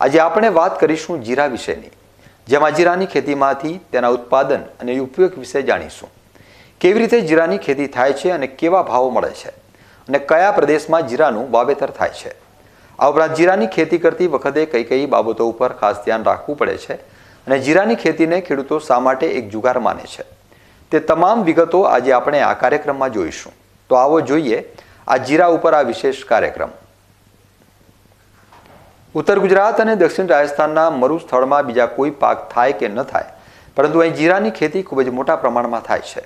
આજે આપણે વાત કરીશું જીરા વિશેની, જેમાં જીરાની ખેતીમાંથી તેના ઉત્પાદન અને ઉપયોગ વિશે જાણીશું. કેવી રીતે જીરાની ખેતી થાય છે અને કેવા ભાવો મળે છે, અને કયા પ્રદેશમાં જીરાનું વાવેતર થાય છે. આ ઉપરાંત જીરાની ખેતી કરતી વખતે કઈ કઈ બાબતો ઉપર ખાસ ધ્યાન રાખવું પડે છે, અને જીરાની ખેતીને ખેડૂતો શા માટે એક જુગાર માને છે. તે તમામ વિગતો આજે આપણે આ કાર્યક્રમમાં જોઈશું. તો આવો જોઈએ આ જીરા ઉપર આ વિશેષ કાર્યક્રમ. ઉત્તર ગુજરાત અને દક્ષિણ રાજસ્થાનના મરુ સ્થળમાં બીજા કોઈ પાક થાય કે ન થાય, પરંતુ અહીં જીરાની ખેતી ખૂબ જ મોટા પ્રમાણમાં થાય છે.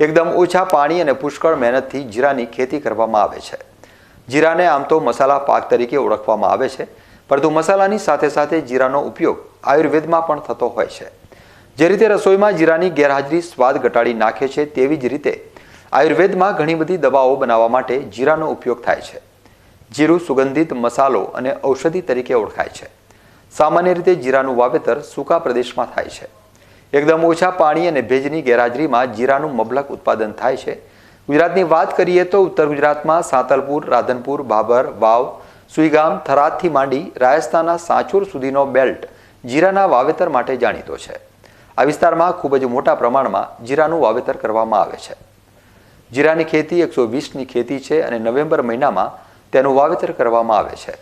એકદમ ઓછા પાણી અને પુષ્કળ મહેનતથી જીરાની ખેતી કરવામાં આવે છે. જીરાને આમ તો મસાલા પાક તરીકે ઓળખવામાં આવે છે, પરંતુ મસાલાની સાથે સાથે જીરાનો ઉપયોગ આયુર્વેદમાં પણ થતો હોય છે. જે રીતે રસોઈમાં જીરાની ગેરહાજરી સ્વાદ ઘટાડી નાખે છે, તેવી જ રીતે આયુર્વેદમાં ઘણી બધી દવાઓ બનાવવા માટે જીરાનો ઉપયોગ થાય છે. જીરું સુગંધિત મસાલો અને ઔષધિ તરીકે ઓળખાય છે. સામાન્ય રીતે જીરાનું વાવેતર સૂકા પ્રદેશમાં થાય છે. એકદમ ઓછા પાણી અને ભેજની ગેરહાજરીમાં જીરાનું મબલક ઉત્પાદન થાય છે. ગુજરાતની વાત કરીએ તો ઉત્તર ગુજરાતમાં સાંતલપુર, રાધનપુર, બાબર, વાવ, સુઈગામ, થરાદથી માંડી રાજસ્થાનના સાચુર સુધીનો બેલ્ટ જીરાના વાવેતર માટે જાણીતો છે. આ વિસ્તારમાં ખૂબ જ મોટા પ્રમાણમાં જીરાનું વાવેતર કરવામાં આવે છે. જીરાની ખેતી એકસો વીસની ખેતી છે અને નવેમ્બર મહિનામાં તેનું વાવેતર કરવામાં આવે છે.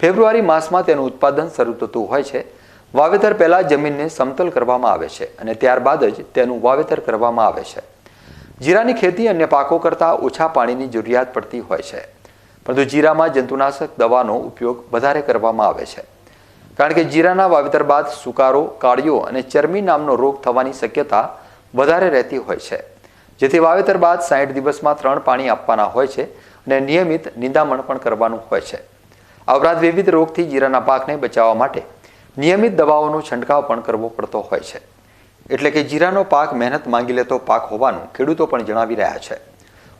ફેબ્રુઆરી માસમાં તેનું ઉત્પાદન શરૂ થતું હોય છે. વાવેતર પહેલાં જમીનને સમતલ કરવામાં આવે છે અને ત્યારબાદ જ તેનું વાવેતર કરવામાં આવે છે. જીરાની ખેતી અન્ય પાકો કરતાં ઓછા પાણીની જરૂરિયાત પડતી હોય છે. પરંતુ જીરામાં જંતુનાશક દવાનો ઉપયોગ વધારે કરવામાં આવે છે. કારણ કે જીરાના વાવેતર બાદ સુકારો કાળિયો અને ચરમી નામનો રોગ થવાની શક્યતા વધારે રહેતી હોય છે. જેથી વાવેતર બાદ સાઠ દિવસમાં ત્રણ પાણી આપવાના હોય છે. અને નિયમિત નિંદામણ પણ કરવાનું હોય છે. આ ઉપરાંત વિવિધ રોગથી જીરાના પાકને બચાવવા માટે નિયમિત દવાઓનો છંટકાવ પણ કરવો પડતો હોય છે. એટલે કે જીરાનો પાક મહેનત માંગી લેતો પાક હોવાનું ખેડૂતો પણ જણાવી રહ્યા છે.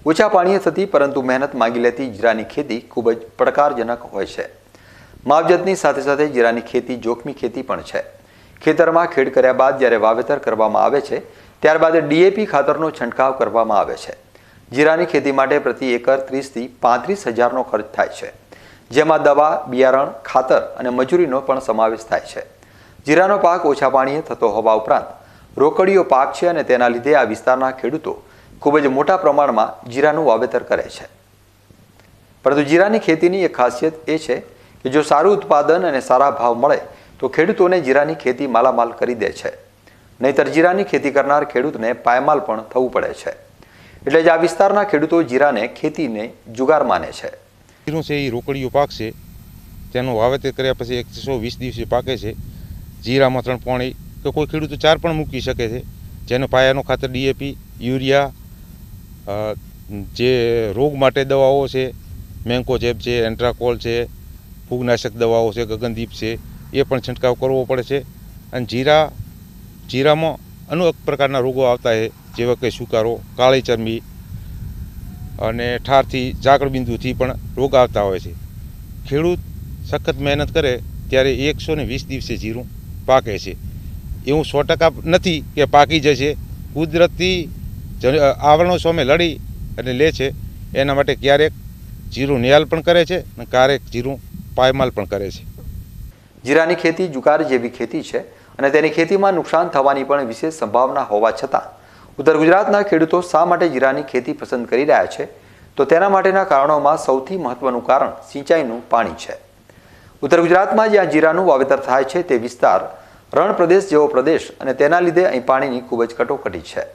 ઓછા પાણીએ થતી પરંતુ મહેનત માંગી લેતી જીરાની ખેતી ખૂબ જ પડકારજનક હોય છે. માવજતની સાથે સાથે જીરાની ખેતી જોખમી ખેતી પણ છે. ખેતરમાં ખેડ કર્યા બાદ જ્યારે વાવેતર કરવામાં આવે છે, ત્યારબાદ ડીએપી ખાતરનો છંટકાવ કરવામાં આવે છે. જીરાની ખેતી માટે પ્રતિ એકર ત્રીસથી પાંત્રીસ હજારનો ખર્ચ થાય છે. જેમાં દવા, બિયારણ, ખાતર અને મજૂરીનો પણ સમાવેશ થાય છે. જીરાનો પાક ઓછા પાણીએ થતો હોવા ઉપરાંત રોકડીયો પાક છે અને તેના લીધે આ વિસ્તારના ખેડૂતો ખૂબ જ મોટા પ્રમાણમાં જીરાનું વાવેતર કરે છે. પરંતુ જીરાની ખેતીની એક ખાસિયત એ છે કે જો સારું ઉત્પાદન અને સારા ભાવ મળે, તો ખેડૂતોને જીરાની ખેતી માલામાલ કરી દે છે. નહીતર જીરાની ખેતી કરનાર ખેડૂતને પાયમાલ પણ થવું પડે છે. એટલે જ આ વિસ્તારના ખેડૂતો જીરાને ખેતીને જુગાર માને છે. જીરું છે એ રોકડીયો પાક છે તેનું વાવેતર કર્યા પછી એકસો વીસ દિવસે પાકે છે. જીરામાં ત્રણ પાણી કે કોઈ ખેડૂતો ચાર પણ મૂકી શકે છે. જેનો પાયાનો ખાતર, ડીએપી, યુરિયા જે રોગ માટે દવાઓ છે મેન્કોજેબ છે, એન્ટ્રાકોલ છે, ફૂગનાશક દવાઓ છે, ગગનદીપ છે, એ પણ છંટકાવ કરવો પડે છે. અને જીરા, જીરામાં અનેક પ્રકારના રોગો આવતા છે. જેવા કે સુકારો, કાળી ચરમી અને ઠારથી ઝાકડબિંદુથી પણ રોગ આવતા હોય છે. ખેડૂત સખત મહેનત કરે ત્યારે એકસો ને વીસ દિવસે જીરું પાકે છે. એવું સો ટકા નથી કે પાકી જશે. કુદરતી આવરણો સામે લડી અને લે છે. એના માટે ક્યારેક જીરું નિયાલ પણ કરે છે અને ક્યારેક જીરું પાયમાલ પણ કરે છે. જીરાની ખેતી જુકાર જેવી ખેતી છે અને તેની ખેતીમાં નુકસાન થવાની પણ વિશેષ સંભાવના હોવા છતાં ઉત્તર ગુજરાતના ખેડૂતો શા માટે જીરાની ખેતી પસંદ કરી રહ્યા છે? તો તેના માટેના કારણોમાં સૌથી મહત્વનું કારણ સિંચાઈનું પાણી છે. ઉત્તર ગુજરાતમાં જ્યાં જીરાનું વાવેતર થાય છે તે વિસ્તાર રણ પ્રદેશ જેવો પ્રદેશ અને તેના લીધે અહીં પાણીની ખૂબ જ કટોકટી છે.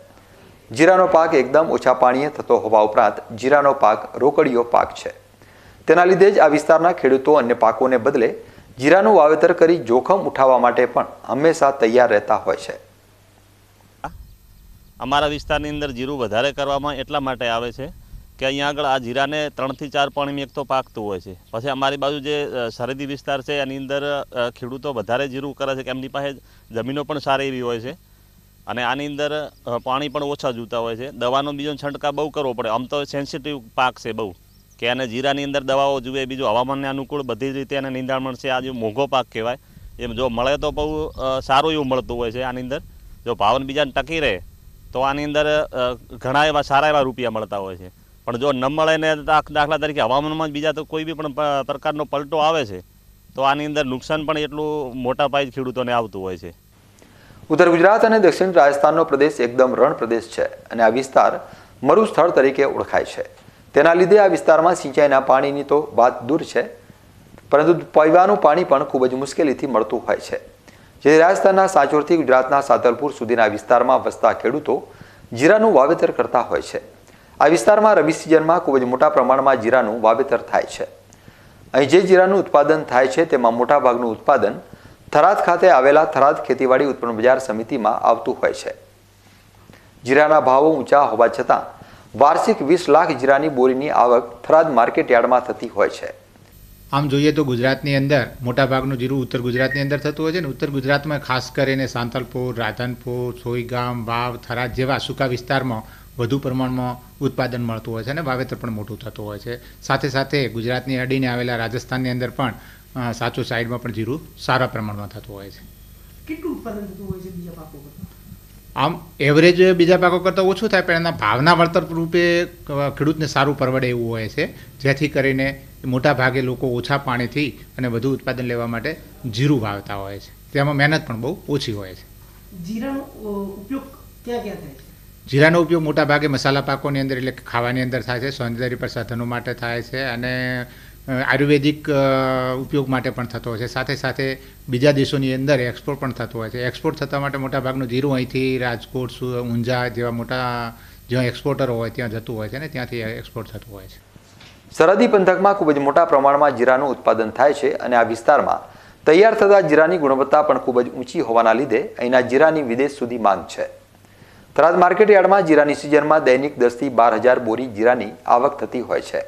જીરાનો પાક એકદમ ઓછા પાણીએ થતો હોવા ઉપરાંત જીરાનો પાક રોકડીયો પાક છે. તેના લીધે જ આ વિસ્તારના ખેડૂતો અન્ય પાકોને બદલે જીરાનું વાવેતર કરી જોખમ ઉઠાવવા માટે પણ હંમેશા તૈયાર રહેતા હોય છે. અમારા વિસ્તારની અંદર જીરું વધારે કરવામાં એટલા માટે આવે છે કે અહીંયા આગળ આ જીરાને ત્રણથી ચાર પાણીમાં એક તો પાકતું હોય છે. પછી અમારી બાજુ જે સરહદી વિસ્તાર છે, એની અંદર ખેડૂતો વધારે જીરું કરે છે કે એમની પાસે જમીનો પણ સારી એવી હોય છે. અને આની અંદર પાણી પણ ઓછા જોતા હોય છે. દવાનો બીજો છંટકાવ બહુ કરવો પડે. આમ તો સેન્સિટિવ પાક છે બહુ. કે એને જીરાની અંદર દવાઓ જુએ, બીજું હવામાનને અનુકૂળ બધી રીતે એને નિંદાણ મળશે આ જે મોંઘો પાક કહેવાય. એમ જો મળે તો બહુ સારું એવું મળતું હોય છે આની અંદર. જો ભાવન બીજાને ટકી રહે તો આની અંદર ઘણા એવા, સારા એવા રૂપિયા મળતા હોય છે. પણ જો ન મળે ને દાખ- દાખલા તરીકે હવામાનમાં બીજા તો કોઈ બી પણ પ્રકારનો પલટો આવે છે, તો આની અંદર નુકસાન પણ એટલું મોટા પાયે ખેડૂતોને આવતું હોય છે. ઉત્તર ગુજરાત અને દક્ષિણ રાજસ્થાનનો પ્રદેશ એકદમ રણ પ્રદેશ છે અને આ વિસ્તાર મરુસ્થળ તરીકે ઓળખાય છે. તેના લીધે આ વિસ્તારમાં સિંચાઈના પાણીની તો વાત દૂર છે, પરંતુ પીવાનું પાણી પણ ખૂબ જ મુશ્કેલીથી મળતું હોય છે. જેથી રાજસ્થાનના સાચોરથી ગુજરાતના સાતલપુર સુધીના વિસ્તારમાં વસતા ખેડૂતો જીરાનું વાવેતર કરતા હોય છે. આ વિસ્તારમાં રવિ સિઝનમાં ખૂબ જ મોટા પ્રમાણમાં જીરાનું વાવેતર થાય છે. અહીં જે જીરાનું ઉત્પાદન થાય છે તેમાં મોટાભાગનું ઉત્પાદન થરાદ ખાતે આવેલા થરાદ ખેતીવાડી ઉત્પન્ન બજાર સમિતિમાં આવતું હોય છે. જીરાના ભાવો ઊંચા હોવા છતાં વાર્ષિક વીસ લાખ જીરાની બોરીની આવક થરાદ માર્કેટ યાર્ડમાં થતી હોય છે. આમ જોઈએ તો ગુજરાતની અંદર મોટાભાગનું જીરું ઉત્તર ગુજરાતની અંદર થતું હોય છે ને ઉત્તર ગુજરાતમાં ખાસ કરીને સાંતલપુર રાધનપુર સોઈગામ વાવ થરાદ જેવા સૂકા વિસ્તારમાં વધુ પ્રમાણમાં ઉત્પાદન મળતું હોય છે અને વાવેતર પણ મોટું થતું હોય છે. સાથે સાથે ગુજરાતની અડીને આવેલા રાજસ્થાનની અંદર પણ સાચો સાઈડમાં પણ જીરું સારા પ્રમાણમાં થતું હોય છે. કેટલું ઉત્પાદન થતું હોય છે બીજા પાકો આમ એવરેજ બીજા પાકો કરતાં ઓછું થાય પણ એના ભાવના વળતર રૂપે ખેડૂતને સારું પરવડે એવું હોય છે. જેથી કરીને મોટા ભાગે લોકો ઓછા પાણીથી અને વધુ ઉત્પાદન લેવા માટે જીરું વાવતા હોય છે. તેમાં મહેનત પણ બહુ ઓછી હોય છે. જીરાનો ઉપયોગ ક્યાં ક્યાં થાય છે? જીરાનો ઉપયોગ મોટા ભાગે મસાલા પાકોની અંદર એટલે ખાવાની અંદર થાય છે સૌંદર્ય પ્રસાધનો માટે થાય છે અને આયુર્વેદિક ઉપયોગ માટે પણ થતો હોય છે. સાથે સાથે બીજા દેશોની અંદર એક્સપોર્ટ પણ થતો હોય છે. એક્સપોર્ટ થતા માટે મોટાભાગનું જીરું અહીંથી રાજકોટ ઊંઝા જેવા મોટા જ્યાં એક્સપોર્ટરો હોય ત્યાં જતું હોય છે ને ત્યાંથી એક્સપોર્ટ થતું હોય છે. સરહદી પંથકમાં ખૂબ જ મોટા પ્રમાણમાં જીરાનું ઉત્પાદન થાય છે અને આ વિસ્તારમાં તૈયાર થતા જીરાની ગુણવત્તા પણ ખૂબ જ ઊંચી હોવાના લીધે અહીંના જીરાની વિદેશ સુધી માંગ છે. થરાદ માર્કેટ યાર્ડમાં જીરાની સિઝનમાં દૈનિક દસથી બાર હજાર બોરી જીરાની આવક થતી હોય છે.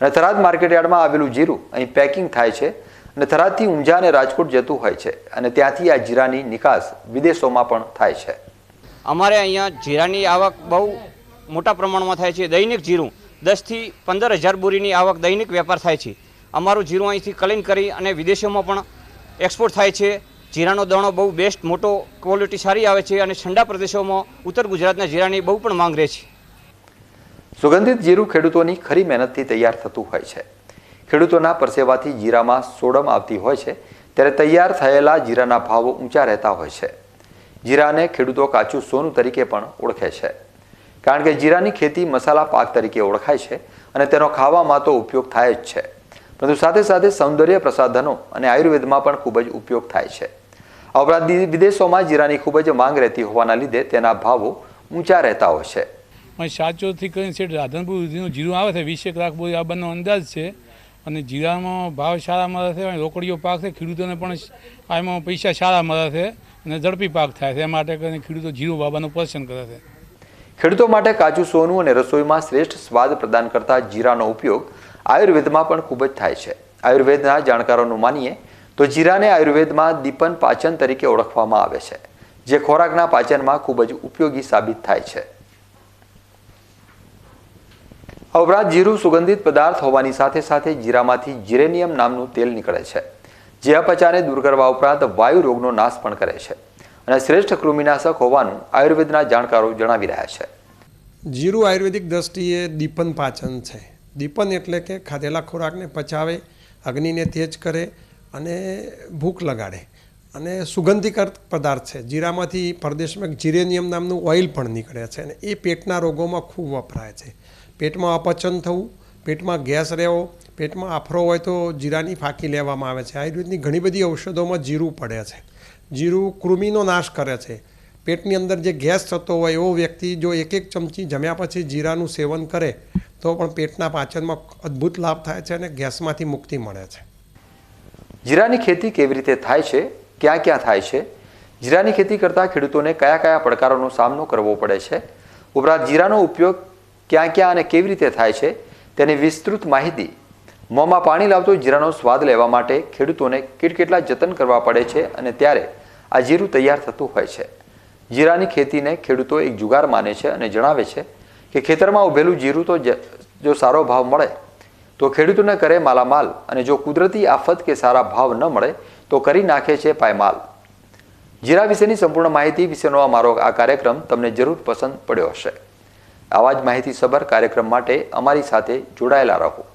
અને થરાદ માર્કેટ યાર્ડમાં આવેલું જીરું અહીં પેકિંગ થાય છે અને થરાદથી ઊંઝા અને રાજકોટ જતું હોય છે અને ત્યાંથી આ જીરાની નિકાસ વિદેશોમાં પણ થાય છે. અમારે અહીંયા જીરાની આવક બહુ મોટા પ્રમાણમાં થાય છે. દૈનિક જીરું દસથી પંદર હજાર બોરીની આવક દૈનિક વેપાર થાય છે. અમારું જીરું અહીંથી કલીન કરી અને વિદેશોમાં પણ એક્સપોર્ટ થાય છે. જીરાનો દાણો બહુ બેસ્ટ મોટો ક્વોલિટી સારી આવે છે અને ઠંડા પ્રદેશોમાં ઉત્તર ગુજરાતના જીરાની બહુ પણ માંગ રહે છે. સુગંધિત જીરું ખેડૂતોની ખરી મહેનતથી તૈયાર થતું હોય છે. ખેડૂતોના પરસેવાથી જીરામાં સોડમ આવતી હોય છે, ત્યારે તૈયાર થયેલા જીરાના ભાવો ઊંચા રહેતા હોય છે. જીરાને ખેડૂતો કાચું સોનું તરીકે પણ ઓળખે છે. કારણ કે જીરાની ખેતી મસાલા પાક તરીકે ઓળખાય છે અને તેનો ખાવામાં તો ઉપયોગ થાય જ છે. પરંતુ સાથે સાથે સૌંદર્ય પ્રસાધનો અને આયુર્વેદમાં પણ ખૂબ જ ઉપયોગ થાય છે. આ ઉપરાંત વિદેશોમાં જીરાની ખૂબ જ માંગ રહેતી હોવાના લીધે તેના ભાવો ઊંચા રહેતા હોય છે. અહીં સાચોથી કરીને છે રાધનપુર સુધીનું જીરું આવે છે, વીસેક લાખ બોરી આવવાનો અંદાજ છે. અને જીરામાં ભાવ સારા મળે છે અને રોકડીઓ પાક છે, ખેડૂતોને પણ આમાં પૈસા સારા મળે છે અને ઝડપી પાક થાય છે. એ માટે કરીને ખેડૂતો જીરું વાવવાનું પસંદ કરે છે. ખેડૂતો માટે કાચું સોનું અને રસોઈમાં શ્રેષ્ઠ સ્વાદ પ્રદાન કરતા જીરાનો ઉપયોગ આયુર્વેદમાં પણ ખૂબ જ થાય છે. આયુર્વેદના જાણકારોનું માનીએ તો જીરાને આયુર્વેદમાં દીપન પાચન તરીકે ઓળખવામાં આવે છે, જે ખોરાકના પાચનમાં ખૂબ જ ઉપયોગી સાબિત થાય છે. આ ઉપરાંત જીરું સુગંધિત પદાર્થ હોવાની સાથે સાથે જીરામાંથી જીરેનિયમ નામનું તેલ નીકળે છે, જે અપચાને દૂર કરવા ઉપરાંત વાયુ રોગનો નાશ પણ કરે છે. અને શ્રેષ્ઠ કૃમિનાશક હોવાનું આયુર્વેદના જાણકારો જણાવી રહ્યા છે. જીરું આયુર્વેદિક દ્રષ્ટિએ દીપન પાચન છે. દીપન એટલે કે ખાધેલા ખોરાકને પચાવે, અગ્નિને તેજ કરે અને ભૂખ લગાડે. અને સુગંધિકર પદાર્થ છે. જીરામાંથી પરદેશમાં જીરેનિયમ નામનું ઓઇલ પણ નીકળે છે અને એ પેટના રોગોમાં ખૂબ વપરાય છે. પેટમાં અપચન થવું, પેટમાં ગેસ રહેવો, પેટમાં આફરો હોય તો જીરાની ફાંકી લેવામાં આવે છે. આયુર્વેદની ઘણી બધી ઔષધોમાં જીરું પડે છે. જીરું કૃમિનો નાશ કરે છે. પેટની અંદર જે ગેસ થતો હોય એવો વ્યક્તિ જો એક એક ચમચી જમ્યા પછી જીરાનું સેવન કરે, તો પણ પેટના પાચનમાં અદ્ભુત લાભ થાય છે અને ગેસમાંથી મુક્તિ મળે છે. જીરાની ખેતી કેવી રીતે થાય છે? ક્યાં ક્યાં થાય છે? જીરાની ખેતી કરતા ખેડૂતોને કયા કયા પડકારોનો સામનો કરવો પડે છે? ઉપરાંત જીરાનો ઉપયોગ ક્યાં ક્યાં અને કેવી રીતે થાય છે? તેની વિસ્તૃત માહિતી મોંમાં પાણી લાવતો જીરાનો સ્વાદ લેવા માટે ખેડૂતોને કેટલા જતન કરવા પડે છે અને ત્યારે આ જીરું તૈયાર થતું હોય છે. જીરાની ખેતીને ખેડૂતો એક જુગાર માને છે અને જણાવે છે કે ખેતરમાં ઉભેલું જીરું તો જો સારો ભાવ મળે, તો ખેડૂતોને કરે માલામાલ અને જો કુદરતી આફત કે સારા ભાવ ન મળે, તો કરી નાખે છે પાયમાલ. જીરા વિશેની સંપૂર્ણ માહિતી વિશેનો આ મારો આ કાર્યક્રમ તમને જરૂર પસંદ પડ્યો હશે. આવા જ માહિતીસભર કાર્યક્રમ માટે અમારી સાથે જોડાયેલા રહો.